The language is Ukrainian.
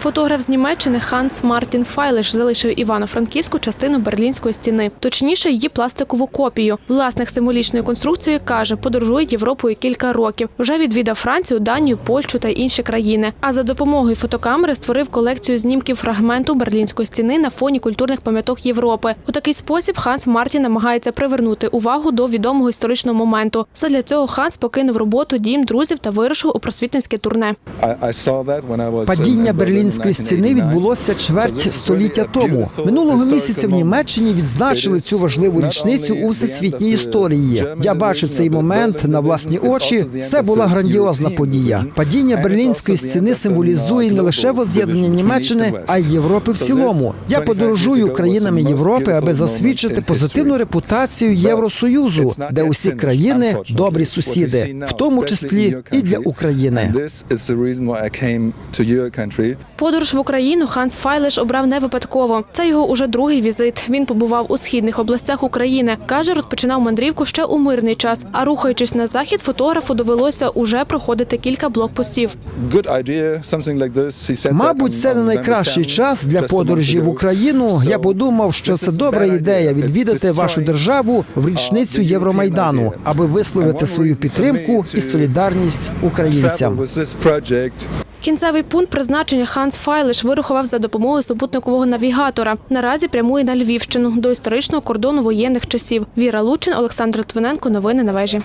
Фотограф з Німеччини Ханс Мартін Файлиш залишив Івано-Франківську частину берлінської стіни, точніше її пластикову копію. Власник символічної конструкції каже, подорожує Європою кілька років. Вже відвідав Францію, Данію, Польщу та інші країни. А за допомогою фотокамери створив колекцію знімків фрагменту берлінської стіни на фоні культурних пам'яток Європи. У такий спосіб Ханс Мартін намагається привернути увагу до відомого історичного моменту. Задля цього Ханс покинув роботу, дім друзів та вирушив у просвітницьке турне. Падіння берлінської стіни відбулося чверть століття тому. Минулого місяця в Німеччині відзначили цю важливу річницю у всесвітній історії. Я бачив цей момент на власні очі. Це була грандіозна подія. Падіння берлінської стіни символізує не лише воз'єднання Німеччини, а й Європи в цілому. Я подорожую країнами Європи, аби засвідчити позитивну репутацію Євросоюзу, де усі країни добрі сусіди, в тому числі і для України. Подорож в Україну Ханс Файлиш обрав не випадково. Це його уже другий візит. Він побував у східних областях України. Каже, розпочинав мандрівку ще у мирний час. А рухаючись на захід, фотографу довелося уже проходити кілька блокпостів. Мабуть, це не найкращий час для подорожі в Україну. Я подумав, що це добра ідея відвідати вашу державу в річницю Євромайдану, аби висловити свою підтримку і солідарність українцям. Кінцевий пункт призначення Ханс Файлиш вирухував за допомогою супутникового навігатора. Наразі прямує на Львівщину до історичного кордону воєнних часів. Віра Лучин, Олександр Твиненко. Новини на вежі.